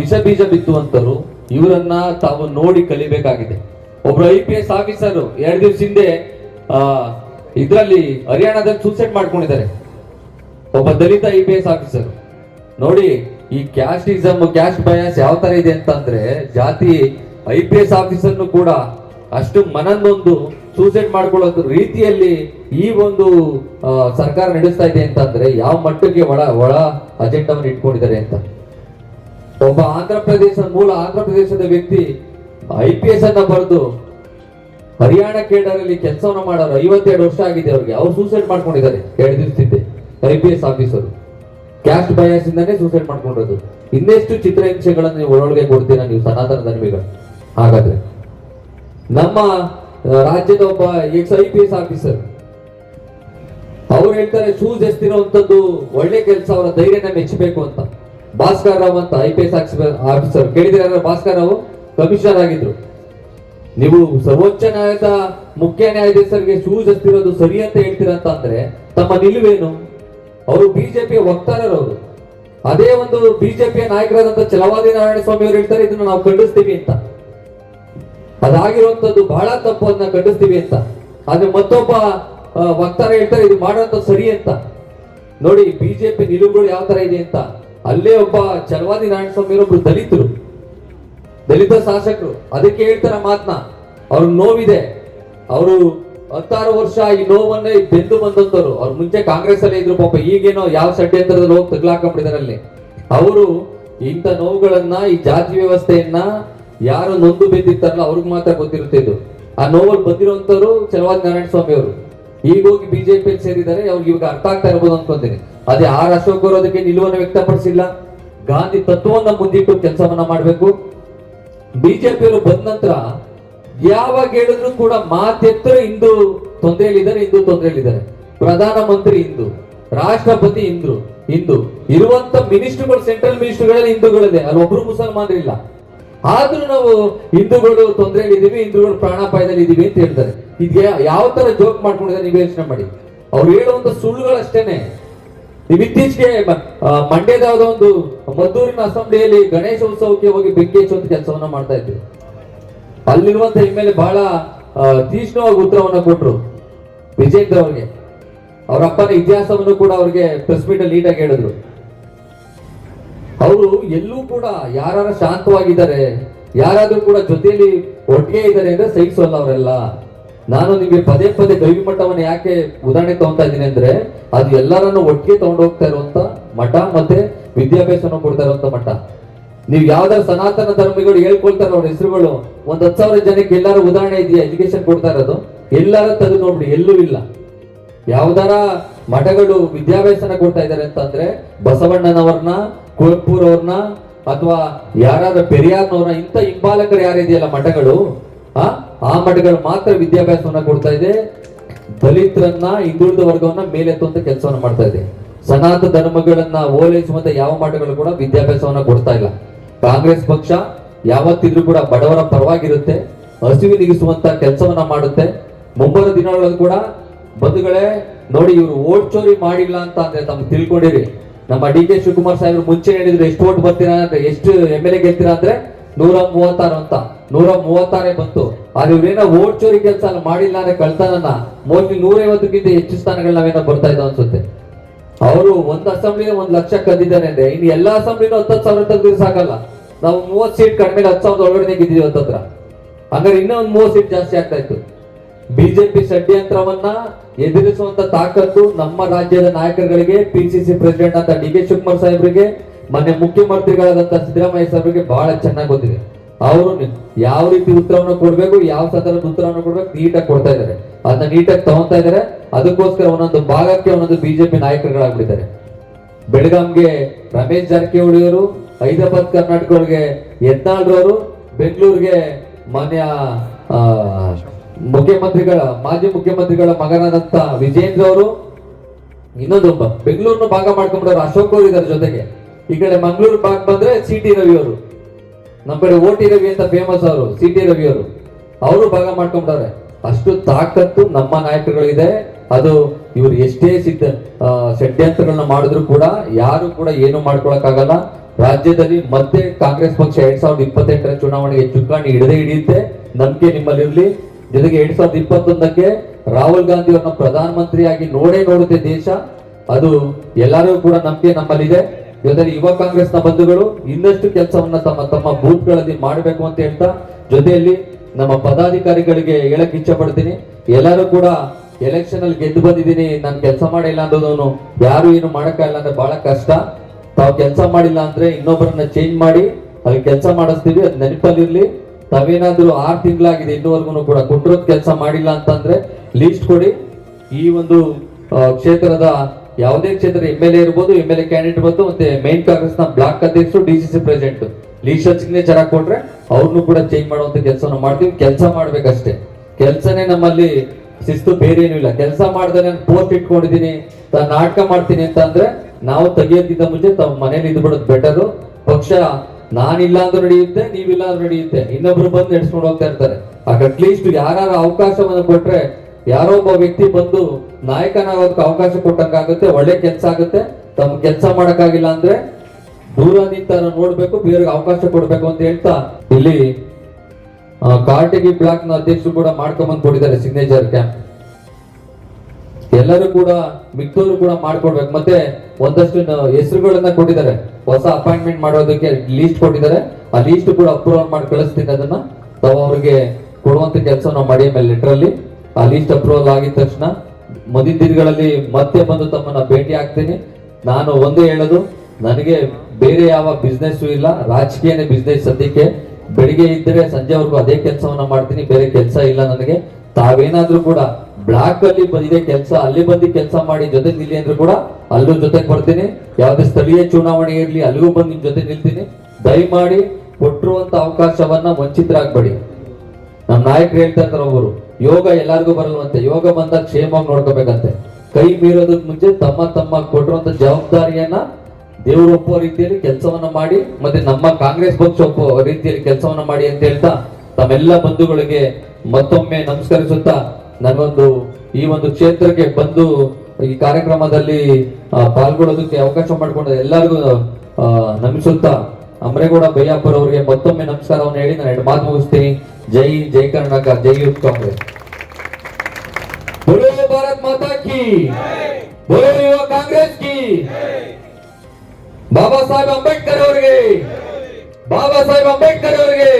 ವಿಷ ಬೀಜ ಬಿತ್ತುವಂತರು ಇವರನ್ನ ತಾವು ನೋಡಿ ಕಲಿಬೇಕಾಗಿದೆ. ಒಬ್ರು ಐ ಪಿ ಎಸ್ ಆಫೀಸರ್, ಎರಡು ದಿವಸ ಹಿಂದೆ ಇದ್ರಲ್ಲಿ ಹರಿಯಾಣದಲ್ಲಿ ಸೂಸೈಡ್ ಮಾಡ್ಕೊಂಡಿದ್ದಾರೆ. ಒಬ್ಬ ದಲಿತ ಐ ಪಿ ಎಸ್ ಆಫೀಸರ್. ನೋಡಿ, ಈ ಕ್ಯಾಸ್ಟಿಸಮ್ ಕ್ಯಾಸ್ಟ್ ಬಯಾಸ್ ಯಾವ ತರ ಇದೆ ಅಂತಂದ್ರೆ ಜಾತಿ ಐ ಪಿ ಎಸ್ ಆಫೀಸರ್ನು ಕೂಡ ಅಷ್ಟು ಮನನೊಂದು ಸೂಸೈಡ್ ಮಾಡ್ಕೊಳ್ಳೋ ರೀತಿಯಲ್ಲಿ ಈ ಒಂದು ಸರ್ಕಾರ ನಡೆಸ್ತಾ ಇದೆ ಅಂತಂದ್ರೆ ಯಾವ ಮಟ್ಟಕ್ಕೆ ಒಳ ಒಳ ಅಜೆಂಡವನ್ನು ಇಟ್ಕೊಂಡಿದ್ದಾರೆ ಅಂತ. ಒಬ್ಬ ಆಂಧ್ರ ಪ್ರದೇಶ, ಮೂಲ ಆಂಧ್ರ ಪ್ರದೇಶದ ವ್ಯಕ್ತಿ ಐ ಪಿ ಎಸ್ ಅನ್ನ ಬರೆದು ಹರಿಯಾಣ ಕೇಡರಲ್ಲಿ ಕೆಲಸವನ್ನ ಮಾಡೋರು ಐವತ್ತೆರಡು ವರ್ಷ ಆಗಿದೆ ಅವ್ರಿಗೆ. ಅವ್ರು ಸೂಸೈಡ್ ಮಾಡ್ಕೊಂಡಿದ್ದಾರೆ. ಎರಡು ದಿವಸದಿಂದ I P S officer caste bias ಇಂದಾನೇ suicide ಮಾಡ್ಕೊಂಡಿರೋದು. ಇನ್ನೆಷ್ಟು ಚಿತ್ರಹಿಂಸೆಗಳನ್ನು ನೀವು ಒಳಗೆ ಕೊಡ್ತೀರಾ ನೀವು ಸನಾತನ ಧರ್ಮಿಗಳು? ಹಾಗಾದ್ರೆ. ನಮ್ಮ ರಾಜ್ಯದ ಒಬ್ಬ ex I P S officer. ಅವ್ರು ಹೇಳ್ತಾರೆ, ಶೂಸ್ ಎಸ್ತಿರುವಂತದ್ದು ಒಳ್ಳೆ ಕೆಲಸ, ಅವರ ಧೈರ್ಯನ ಮೆಚ್ಚಬೇಕು ಅಂತ. ಭಾಸ್ಕರ್ ರಾವ್ ಅಂತ ಐ ಪಿ ಎಸ್ ಆಫೀಸರ್ ಕೇಳಿದ್ರೆ ಭಾಸ್ಕರ್ ರಾವ್? ಕಮಿಷನರ್ ಆಗಿದ್ರು. ನೀವು ಸರ್ವೋಚ್ಚ ನ್ಯಾಯದ, ಮುಖ್ಯ ನ್ಯಾಯಾಧೀಶರಿಗೆ ಶೂಸ್ ಎಸ್ತಿರೋದು ಸರಿ ಅಂತ ಹೇಳ್ತೀರಾ ಅಂತ ಅಂದ್ರೆ, ತಮ್ಮ ನಿಲುವೇನು? ಅವರು ಬಿಜೆಪಿಯ ವಕ್ತಾರರು ಅವರು ಅದೇ ಒಂದು ಬಿಜೆಪಿಯ ನಾಯಕರಾದಂತ ಚಲವಾದಿ ನಾರಾಯಣ ಸ್ವಾಮಿ ಅವರು ಹೇಳ್ತಾರೆ, ಇದನ್ನು ನಾವು ಖಂಡಿಸ್ತೀವಿ ಅಂತ. ಅದಾಗಿರುವಂತದ್ದು ಬಹಳ ತಪ್ಪು ಅದನ್ನ ಖಂಡಿಸ್ತೀವಿ ಅಂತ. ಆದ್ರೆ ಮತ್ತೊಬ್ಬ ವಕ್ತಾರ ಹೇಳ್ತಾರೆ, ಇದು ಮಾಡುವಂತ ಸರಿ ಅಂತ. ನೋಡಿ, ಬಿಜೆಪಿ ನಿಲುವುಗಳು ಯಾವ ತರ ಇದೆ ಅಂತ. ಅಲ್ಲೇ ಒಬ್ಬ ಚಲವಾದಿ ನಾರಾಯಣ ಸ್ವಾಮಿ ಒಬ್ರು ದಲಿತರು. ದಲಿತ ಶಾಸಕರು. ಅದಕ್ಕೆ ಹೇಳ್ತಾರ ಮಾತನ್ನ ಅವ್ರ ನೋವಿದೆ. ಅವರು ಹತ್ತಾರು ವರ್ಷ ಈ ನೋವನ್ನೇ ಬೆಂದು ಬಂದಂತವ್ರು ಅವ್ರ ಮುಂಚೆ ಕಾಂಗ್ರೆಸ್ ಅಲ್ಲೇ ಇದ್ರು ಪಾಪ. ಈಗೇನೋ ಯಾವ ಷಡ್ಯಂತ್ರದಲ್ಲಿ ಹೋಗಿ ತಗ್ಲಾಕೊಂಡ್ಬಿಟ್ಟಿದ್ದಾರೆ ಅಲ್ಲಿ. ಅವರು ಇಂಥ ನೋವುಗಳನ್ನ, ಈ ಜಾತಿ ವ್ಯವಸ್ಥೆಯನ್ನ ಯಾರು ನೊಂದು ಬಿದ್ದಿರ್ತಾರಲ್ಲ ಅವ್ರಿಗೆ ಮಾತ್ರ ಗೊತ್ತಿರುತ್ತೆ ಇದು. ಆ ನೋವಲ್ಲಿ ಬಂದಿರುವಂತವ್ರು ಚಲವಾದ ನಾರಾಯಣ ಸ್ವಾಮಿ ಅವರು. ಈಗ ಹೋಗಿ ಬಿಜೆಪಿ ಸೇರಿದ್ದಾರೆ, ಅವ್ರಿಗೆ ಇವಾಗ ಅರ್ಥ ಆಗ್ತಾ ಇರ್ಬೋದು ಅನ್ಕೊಂತೀನಿ. ಅದೇ ಆರ್ ಅಶೋಕ್ ಅವರು ಅದಕ್ಕೆ ನಿಲುವನ್ನು ವ್ಯಕ್ತಪಡಿಸಿಲ್ಲ. ಗಾಂಧಿ ತತ್ವವನ್ನ ಮುಂದಿಟ್ಟು ಕೆಲಸವನ್ನ ಮಾಡಬೇಕು. ಬಿಜೆಪಿಯವರು ಬಂದ ನಂತರ ಯಾವಾಗ ಹೇಳಿದ್ರು ಕೂಡ ಮಾತೆತ್ತರ ಇಂದು ತೊಂದರೆಯಲ್ಲಿದ್ದಾರೆ ಇಂದು ತೊಂದರೆಯಲ್ಲಿದ್ದಾರೆ. ಪ್ರಧಾನ ಮಂತ್ರಿ ಇಂದು ರಾಷ್ಟ್ರಪತಿ ಹಿಂದೂ ಇಂದು ಇರುವಂತ ಮಿನಿಸ್ಟರ್ಗಳು, ಸೆಂಟ್ರಲ್ ಮಿನಿಸ್ಟರ್ಗಳಲ್ಲಿ ಹಿಂದೂಗಳಿದೆ ಅಲ್ಲಿ ಒಬ್ರು ಮುಸಲ್ಮಾನರು ಇಲ್ಲ. ಆದ್ರೂ ನಾವು ಹಿಂದೂಗಳು ತೊಂದರೆಯಲ್ಲಿ ಇದೀವಿ, ಹಿಂದೂಗಳು ಪ್ರಾಣಾಪಾಯದಲ್ಲಿ ಇದೀವಿ ಅಂತ ಹೇಳ್ತಾರೆ. ಇದ್ಯಾ ಯಾವ ತರ ಜೋಕ್ ಮಾಡ್ಕೊಂಡಿದ್ದಾರೆ ನೀವು ಯೋಚನೆ ಮಾಡಿ. ಅವ್ರು ಹೇಳುವಂತ ಸುಳ್ಳುಗಳಷ್ಟೇನೆ. ನೀವು ಇತ್ತೀಚೆಗೆ ಮಂಡ್ಯದಾದ ಒಂದು ಮದ್ದೂರಿನ ಅಸೆಂಬ್ಲಿಯಲ್ಲಿ ಗಣೇಶ ಉತ್ಸವಕ್ಕೆ ಹೋಗಿ ಬೆಂಕಿ ಹಚ್ಚುವಂತ ಕೆಲಸವನ್ನ ಮಾಡ್ತಾ ಇದ್ವಿ ಅಲ್ಲಿರುವಂತ ಹಿನ್ನೆಲೆ ಬಹಳ ತೀಕ್ಷ್ಣವಾಗಿ ಉತ್ತರವನ್ನ ಕೊಟ್ರು ವಿಜೇಂದ್ರ ಅವ್ರಿಗೆ. ಅವ್ರ ಅಪ್ಪನ ಇತಿಹಾಸವನ್ನು ಕೂಡ ಅವ್ರಿಗೆ ಪ್ರೆಸ್ ಮೀಟ್ ಅಲ್ಲಿ ನೀಟಾಗಿ ಹೇಳಿದ್ರು. ಅವರು ಎಲ್ಲೂ ಕೂಡ ಯಾರು ಶಾಂತವಾಗಿದ್ದಾರೆ, ಯಾರಾದ್ರೂ ಕೂಡ ಜೊತೆಯಲ್ಲಿ ಒಟ್ಟಿಗೆ ಇದ್ದಾರೆ ಅಂದ್ರೆ ಸಹಿಸೋಲ್ಲ ಅವರೆಲ್ಲ. ನಾನು ನಿಮಗೆ ಪದೇ ಪದೇ ಗವಿಮಠವನ್ನು ಯಾಕೆ ಉದಾಹರಣೆ ತಗೊಂತಾ ಇದ್ದೀನಿ ಅಂದ್ರೆ, ಅದು ಎಲ್ಲರನ್ನು ಒಟ್ಟಿಗೆ ತಗೊಂಡು ಹೋಗ್ತಾ ಇರುವಂತ ಮಠ ಮತ್ತೆ ವಿದ್ಯಾಭ್ಯಾಸವನ್ನು ಕೊಡ್ತಾ ಇರುವಂತ ಮಠ. ನೀವು ಯಾವ್ದಾದ್ರು ಸನಾತನ ಧರ್ಮಿಗಳು ಹೇಳ್ಕೊಳ್ತಾರೆ ಅವ್ರ ಹೆಸರುಗಳು. ಒಂದ್ ಹತ್ತು ಸಾವಿರ ಜನಕ್ಕೆ ಎಲ್ಲಾರು ಉದಾಹರಣೆ ಇದೆಯಾ? ಎಜುಕೇಶನ್ ಕೊಡ್ತಾ ಇರೋದು? ಎಲ್ಲಾರ ತೆಗೆದು ನೋಡ್ಬಿಡಿ, ಎಲ್ಲೂ ಇಲ್ಲ. ಯಾವ್ದಾರ ಮಠಗಳು ವಿದ್ಯಾಭ್ಯಾಸನ ಕೊಡ್ತಾ ಇದ್ದಾರೆ ಅಂತಂದ್ರೆ ಬಸವಣ್ಣನವ್ರನ್ನ, ಕುವೆಂಪುರವ್ರನ್ನ ಅಥವಾ ಯಾರಾದ್ರೂ ಪೆರಿಯಾರ್ನವ್ರ ಇಂಥ ಹಿಂಬಾಲಕರು ಯಾರಿದೆಯಲ್ಲ ಮಠಗಳು? ಆ ಆ ಮಠಗಳು ಮಾತ್ರ ವಿದ್ಯಾಭ್ಯಾಸವನ್ನ ಕೊಡ್ತಾ ಇದೆ. ದಲಿತರನ್ನ, ಹಿಂದುಳಿದ ವರ್ಗವನ್ನ ಮೇಲೆತ್ತುವಂತ ಕೆಲಸವನ್ನ ಮಾಡ್ತಾ ಇದೆ. ಸನಾತನ ಧರ್ಮಗಳನ್ನ ಓಲೈಸುವಂತ ಯಾವ ಮಠಗಳು ಕೂಡ ವಿದ್ಯಾಭ್ಯಾಸವನ್ನ ಕೊಡ್ತಾ ಇಲ್ಲ. ಕಾಂಗ್ರೆಸ್ ಪಕ್ಷ ಯಾವತ್ತಿದ್ರೂ ಕೂಡ ಬಡವರ ಪರವಾಗಿರುತ್ತೆ. ಹಸಿವಿ ನಿಗಿಸುವಂತ ಕೆಲಸವನ್ನ ಮಾಡುತ್ತೆ. ಮುಂಬರುವ ದಿನಗಳಲ್ಲಿ ಕೂಡ ಬಂಧುಗಳೇ, ನೋಡಿ ಇವರು ಓಟ್ ಚೋರಿ ಮಾಡಿಲ್ಲ ಅಂತ ಅಂದ್ರೆ ತಮ್ಗೆ ತಿಳ್ಕೊಂಡಿರಿ. ನಮ್ಮ ಡಿ ಕೆ ಶಿವಕುಮಾರ್ ಸಾಹೇಬ್ರು ಮುಂಚೆ ಹೇಳಿದ್ರು ಎಷ್ಟು ಓಟ್ ಬರ್ತೀರಾ ಅಂದ್ರೆ ಎಷ್ಟು ಎಂ ಎಲ್ ಎ ಗೆಲ್ತೀರಾ ಅಂದ್ರೆ ನೂರ ಮೂವತ್ತಾರು ಅಂತ. ನೂರ ಮೂವತ್ತಾರೇ ಬಂತು. ಆದ್ರೆ ಇವ್ರೇನೋ ಓಟ್ ಚೋರಿ ಕೆಲಸ ಮಾಡಿಲ್ಲ ಅಂದ್ರೆ ಕಳ್ತಾನ ಮೋಸ್ಟ್ಲಿ ನೂರೈವತ್ತಕ್ಕಿಂತ ಹೆಚ್ಚು ಸ್ಥಾನಗಳು ನಾವೇನೋ ಬರ್ತಾ ಇದ್ದಾವೆ ಅನ್ಸುತ್ತೆ. ಅವರು ಒಂದ್ ಅಸೆಂಬ್ಲಿ ಒಂದ್ ಲಕ್ಷ ಕದ್ದಿದ್ದಾರೆ ಅಂದ್ರೆ, ಇನ್ನು ಎಲ್ಲಾ ಅಸೆಂಬ್ಲಿನೂ ಹತ್ತತ್ತು ಸಾವಿರ ತೆಗೆದ್ರೆ ಸಾಕಲ್ಲ. ನಾವು ಮೂವತ್ ಸೀಟ್ ಕಡಿಮೆ ಹತ್ತು ಸಾವಿರದ ಒಳಗಡೆ ಗೆದ್ದಿದ್ದೀವಿ ಹತ್ತತ್ರ. ಹಂಗಾರೆ ಇನ್ನೂ ಒಂದು ಮೂವತ್ತು ಸೀಟ್ ಜಾಸ್ತಿ ಆಗ್ತಾ ಇತ್ತು. ಬಿಜೆಪಿ ಷಡ್ಯಂತ್ರವನ್ನ ಎದುರಿಸುವಂತ ತಾಕತ್ತು ನಮ್ಮ ರಾಜ್ಯದ ನಾಯಕರುಗಳಿಗೆ ಪಿಸಿಸಿ ಪ್ರೆಸಿಡೆಂಟ್ ಅಂತ ಡಿ ಕೆ ಶಿವಕುಮಾರ್ ಸಾಹೇಬರಿಗೆ ಮೊನ್ನೆ ಮುಖ್ಯಮಂತ್ರಿಗಳಾದಂತ ಸಿದ್ದರಾಮಯ್ಯ ಸಾಹೇಬರಿಗೆ ಬಹಳ ಚೆನ್ನಾಗಿ ಗೊತ್ತಿದೆ. ಅವರು ಯಾವ ರೀತಿ ಉತ್ತರವನ್ನು ಕೊಡ್ಬೇಕು, ಯಾವ ಸಂದರ್ಭದ ಉತ್ತರವನ್ನು ಕೊಡ್ಬೇಕು, ನೀಟಾಗಿ ಕೊಡ್ತಾ ಇದ್ದಾರೆ. ಅದನ್ನ ನೀಟಾಗಿ ತಗೊಂತಾ ಇದ್ದಾರೆ. ಅದಕ್ಕೋಸ್ಕರ ಒಂದೊಂದು ಭಾಗಕ್ಕೆ ಒಂದೊಂದು ಬಿಜೆಪಿ ನಾಯಕರುಗಳಾಗ್ಬಿಟ್ಟಿದ್ದಾರೆ. ಬೆಳಗಾಂಗೆ ರಮೇಶ್ ಜಾರಕಿಹೊಳಿ ಅವರು, ಹೈದರಾಬಾದ್ ಕರ್ನಾಟಕಗಳಿಗೆ ಯತ್ನಾಳ್ರವರು ಬೆಂಗಳೂರಿಗೆ ಮಾನ್ಯ ಮುಖ್ಯಮಂತ್ರಿಗಳ, ಮಾಜಿ ಮುಖ್ಯಮಂತ್ರಿಗಳ ಮಗನಾದಂತ ವಿಜೇಂದ್ರ ಅವರು ಇನ್ನೊಂದು ಬೆಂಗಳೂರನ್ನು ಭಾಗ ಮಾಡ್ಕೊಂಡ್ರು ಅಶೋಕ್ ಅವರು ಇದರ ಜೊತೆಗೆ. ಈ ಕಡೆ ಮಂಗಳೂರು ಭಾಗ ಬಂದ್ರೆ ಸಿ ಟಿ ರವಿ ಅವರು. ನಮ್ಮ ಕಡೆ ಓ ಟಿ ರವಿ ಅಂತ ಫೇಮಸ್ ಅವರು, ಸಿ ಟಿ ರವಿ ಅವರು. ಅವರು ಭಾಗ ಮಾಡ್ಕೊಂಡ್ರೆ ಅಷ್ಟು ತಾಕತ್ತು ನಮ್ಮ ನಾಯಕರುಗಳಿದೆ ಅದು ಇವ್ರು ಎಷ್ಟೇ ಸಿದ್ಧ ಷಡ್ಯಂತ್ರಗಳನ್ನ ಮಾಡಿದ್ರು ಕೂಡ ಯಾರು ಕೂಡ ಏನು ಮಾಡ್ಕೊಳಕ್ಕಾಗಲ್ಲ. ರಾಜ್ಯದಲ್ಲಿ ಮತ್ತೆ ಕಾಂಗ್ರೆಸ್ ಪಕ್ಷ ಎರಡ್ ಸಾವಿರದ ಇಪ್ಪತ್ತೆಂಟರ ಚುನಾವಣೆಗೆ ಚುಕ್ಕಾಣಿ ಹಿಡದೆ ಹಿಡಿಯುತ್ತೆ. ನಂಬಿಕೆ ನಿಮ್ಮಲ್ಲಿರ್ಲಿ. ಜೊತೆಗೆ ಎರಡ್ ಸಾವಿರದ ಇಪ್ಪತ್ತೊಂದಕ್ಕೆ ರಾಹುಲ್ ಗಾಂಧಿ ಅವ್ರನ್ನ ಪ್ರಧಾನಮಂತ್ರಿಯಾಗಿ ನೋಡೇ ನೋಡುತ್ತೆ ದೇಶ. ಅದು ಎಲ್ಲರೂ ಕೂಡ ನಂಬಿಕೆ ನಮ್ಮಲ್ಲಿದೆ. ಜೊತೆಗೆ ಯುವ ಕಾಂಗ್ರೆಸ್ನ ಬಂಧುಗಳು ಇನ್ನಷ್ಟು ಕೆಲಸವನ್ನ ತಮ್ಮ ತಮ್ಮ ಬೂತ್ಗಳಲ್ಲಿ ಮಾಡಬೇಕು ಅಂತ ಹೇಳ್ತಾ, ಜೊತೆಯಲ್ಲಿ ನಮ್ಮ ಪದಾಧಿಕಾರಿಗಳಿಗೆ ಹೇಳಕ್ ಇಚ್ಛೆ ಪಡ್ತೀನಿ ಎಲ್ಲರೂ ಕೂಡ ಎಲೆಕ್ಷನ್ ಅಲ್ಲಿ ಗೆದ್ದು ಬಂದಿದ್ದೀನಿ, ನಾನು ಕೆಲಸ ಮಾಡಿಲ್ಲ ಅನ್ನೋದನ್ನು ಯಾರು ಏನು ಮಾಡೋಕ್ಕಾಗಲ್ಲ ಅಂದ್ರೆ ಬಹಳ ಕಷ್ಟ. ತಾವು ಕೆಲಸ ಮಾಡಿಲ್ಲ ಅಂದ್ರೆ ಇನ್ನೊಬ್ಬರನ್ನ ಚೇಂಜ್ ಮಾಡಿ, ಅಲ್ಲಿ ಕೆಲಸ ಮಾಡಿಸ್ತೀವಿ, ಅದು ನೆನಪಲ್ಲಿರ್ಲಿ. ತಾವೇನಾದ್ರೂ ಆರ್ ತಿಂಗಳಾಗಿದೆ ಇನ್ನೂವರೆಗೂ ಕೂಡ ಕೊಟ್ಟಿರೋದ್ ಕೆಲಸ ಮಾಡಿಲ್ಲ ಅಂತಂದ್ರೆ ಲೀಸ್ಟ್ ಕೊಡಿ. ಈ ಒಂದು ಕ್ಷೇತ್ರದ ಯಾವುದೇ ಕ್ಷೇತ್ರ ಎಂ ಎಲ್ ಎ ಇರ್ಬೋದು ಎಂ ಎಲ್ ಎ ಕ್ಯಾಂಡಿಡೇಟ್ ಬಂದು ಮತ್ತೆ ಮೇನ್ ಕಾಂಗ್ರೆಸ್ನ ಬ್ಲಾಕ್ ಅಧ್ಯಕ್ಷರು, D C C president list signature ಹಾಕೊಟ್ರೆ ಅವ್ರನ್ನು ಕೂಡ ಚೇಂಜ್ ಮಾಡುವಂತ ಕೆಲಸವನ್ನು ಮಾಡ್ತೀವಿ. ಕೆಲಸ ಮಾಡ್ಬೇಕಷ್ಟೇ. ಕೆಲಸನೇ ನಮ್ಮಲ್ಲಿ ಶಿಸ್ತು ಬೇರೆ ಇಲ್ಲ. ಕೆಲಸ ಮಾಡ್ದೆ ಪೋಸ್ಟ್ ಇಟ್ಕೊಂಡಿದ್ದೀನಿ ನಾಟಕ ಮಾಡ್ತೀನಿ ಅಂತ ಅಂದ್ರೆ ನಾವು ತೆಗಿಯೋದಿದ್ದ ಮುಂಚೆ ತಮ್ಮ ಮನೇಲಿ ಇದ್ಬಿಡೋದು ಬೆಟರು ಪಕ್ಷ ನಾನಿಲ್ಲ ಅಂದ್ರೆ ನಡೆಯುತ್ತೆ, ನೀವಿಲ್ಲ ಅಂದ್ರೆ ನಡೆಯುತ್ತೆ. ಇನ್ನೊಬ್ರು ಬಂದು ನಡೆಸ್ಕೊಂಡು ಹೋಗ್ತಾ ಇರ್ತಾರೆ. ಅಟ್ಲೀಸ್ಟ್ ಯಾರು ಅವಕಾಶವನ್ನು ಕೊಟ್ರೆ, ಯಾರೋ ಒಬ್ಬ ವ್ಯಕ್ತಿ ಬಂದು ನಾಯಕನಾಗೋದಕ್ಕೆ ಅವಕಾಶ ಕೊಟ್ಟಂಗಾಗುತ್ತೆ, ಒಳ್ಳೆ ಕೆಲಸ ಆಗುತ್ತೆ. ತಮ್ಮ ಕೆಲಸ ಮಾಡಕ್ಕಾಗಿಲ್ಲ ಅಂದ್ರೆ ದೂರ ನಿಂತ ನೋಡ್ಬೇಕು ಬೇರೆಗೆ ಅವಕಾಶ ಕೊಡ್ಬೇಕು ಅಂತ ಹೇಳ್ತಾ ಇಲ್ಲಿ ಕಾರ್ಟಿಗಿ ಬ್ಲಾಕ್ನ ಅಧ್ಯಕ್ಷರು ಕೂಡ ಮಾಡ್ಕೊಂಡ್ ಬಂದ್ಬಿಟ್ಟಿದ್ದಾರೆ ಸಿಗ್ನೇಚರ್ ಕ್ಯಾಂಪ್ ಎಲ್ಲರೂ ಕೂಡ, ಮಿಕ್ಕವರು ಕೂಡ ಮಾಡ್ಕೊಡ್ಬೇಕು. ಮತ್ತೆ ಒಂದಷ್ಟು ಹೆಸರುಗಳನ್ನ ಕೊಟ್ಟಿದ್ದಾರೆ. ಹೊಸ ಅಪಾಯಿಂಟ್ಮೆಂಟ್ ಮಾಡೋದಕ್ಕೆ ಲೀಸ್ಟ್ ಕೊಟ್ಟಿದ್ದಾರೆ. ಆ ಲೀಸ್ಟ್ ಕೂಡ ಅಪ್ರೂವಲ್ ಮಾಡಿ ಕಳಿಸ್ತೀನಿ ಅದನ್ನ. ತಾವು ಅವ್ರಿಗೆ ಕೊಡುವಂತ ಕೆಲಸ ನಾವು ಮಾಡಿ ಮೇಲೆ ಲೆಟರಲ್ಲಿ ಆ ಲೀಸ್ಟ್ ಅಪ್ರೂವಲ್ ಆಗಿದ ತಕ್ಷಣ ಮುಂದಿನ ದಿನಗಳಲ್ಲಿ ಮತ್ತೆ ಬಂದು ತಮ್ಮನ್ನ ಭೇಟಿ ಆಗ್ತೀನಿ. ನಾನು ಒಂದೇ ಹೇಳೋದು, ನನಗೆ ಬೇರೆ ಯಾವ ಬಿಸ್ನೆಸ್ ಇಲ್ಲ. ರಾಜಕೀಯನೇ ಬಿಸ್ನೆಸ್ ಸದ್ಯಕ್ಕೆ. ಬೆಳಿಗ್ಗೆ ಇದ್ದರೆ ಸಂಜೆವರೆಗೂ ಅದೇ ಕೆಲಸವನ್ನ ಮಾಡ್ತೀನಿ. ಬೇರೆ ಕೆಲಸ ಇಲ್ಲ ನನಗೆ. ತಾವೇನಾದ್ರೂ ಕೂಡ ಬ್ಲಾಕ್ ಅಲ್ಲಿ ಬಂದಿದೆ ಕೆಲಸ, ಅಲ್ಲಿ ಬಂದು ಕೆಲಸ ಮಾಡಿ ಜೊತೆ ನಿಲ್ಲಿ ಅಂದ್ರೆ ಕೂಡ ಅಲ್ಲೂ ಜೊತೆ ಬರ್ತೀನಿ. ಯಾವುದೇ ಸ್ಥಳೀಯ ಚುನಾವಣೆ ಇರಲಿ ಅಲ್ಲಿಗೂ ಬಂದು ನಿಮ್ ಜೊತೆ ನಿಲ್ತೀನಿ. ದಯಮಾಡಿ ಕೊಟ್ಟಿರುವಂತ ಅವಕಾಶವನ್ನ ವಂಚಿತರಾಗ್ಬೇಡಿ. ನಮ್ಮ ನಾಯಕರು ಹೇಳ್ತಾ ಇರ್ತಾರೆ ಒಬ್ಬರು ಯೋಗ ಎಲ್ಲಾರ್ಗೂ ಬರಲ್ವಂತೆ. ಯೋಗ ಬಂದಾಗ ಕ್ಷೇಮವಾಗಿ ನೋಡ್ಕೋಬೇಕಂತೆ. ಕೈ ಮೀರೋದಕ್ ಮುಂಚೆ ತಮ್ಮ ತಮ್ಮ ಕೊಟ್ಟಿರುವಂತ ಜವಾಬ್ದಾರಿಯನ್ನ ದೇವರು ಒಪ್ಪುವ ರೀತಿಯಲ್ಲಿ ಕೆಲಸವನ್ನ ಮಾಡಿ, ಮತ್ತೆ ನಮ್ಮ ಕಾಂಗ್ರೆಸ್ ಪಕ್ಷ ಒಪ್ಪುವ ರೀತಿಯಲ್ಲಿ ಕೆಲಸವನ್ನ ಮಾಡಿ ಅಂತ ಹೇಳ್ತಾ ತಮ್ಮೆಲ್ಲ ಬಂಧುಗಳಿಗೆ ಮತ್ತೊಮ್ಮೆ ನಮಸ್ಕರಿಸುತ್ತಾ ನನಗೊಂದು ಈ ಒಂದು ಕ್ಷೇತ್ರಕ್ಕೆ ಬಂದು ಈ ಕಾರ್ಯಕ್ರಮದಲ್ಲಿ ಆ, ಪಾಲ್ಗೊಳ್ಳೋದಕ್ಕೆ ಅವಕಾಶ ಮಾಡಿಕೊಂಡ ಎಲ್ಲರಿಗೂ ಆ, ನಮಿಸುತ್ತಾ ಅಮರೇಗೌಡ ಬಯ್ಯಾಪುರ ಅವರಿಗೆ ಮತ್ತೊಮ್ಮೆ ನಮಸ್ಕಾರವನ್ನು ಹೇಳಿ ನಾನು ಎರಡು ಮಾತು ಮುಗಿಸ್ತೀನಿ ಜೈ ಜೈ ಕರ್ನಾಟಕ ಜೈ ಯೂತ್ ಕಾಂಗ್ರೆಸ್ बोलो भारत माता की बोलो युवा ಕಾಂಗ್ರೆಸ್ की ಬಾಬಾ ಸಾಹೇಬ್ ಅಂಬೇಡ್ಕರ್ ಅವರಿಗೆ ಬಾಬಾ ಸಾಹೇಬ್ ಅಂಬೇಡ್ಕರ್ ಅವರಿಗೆ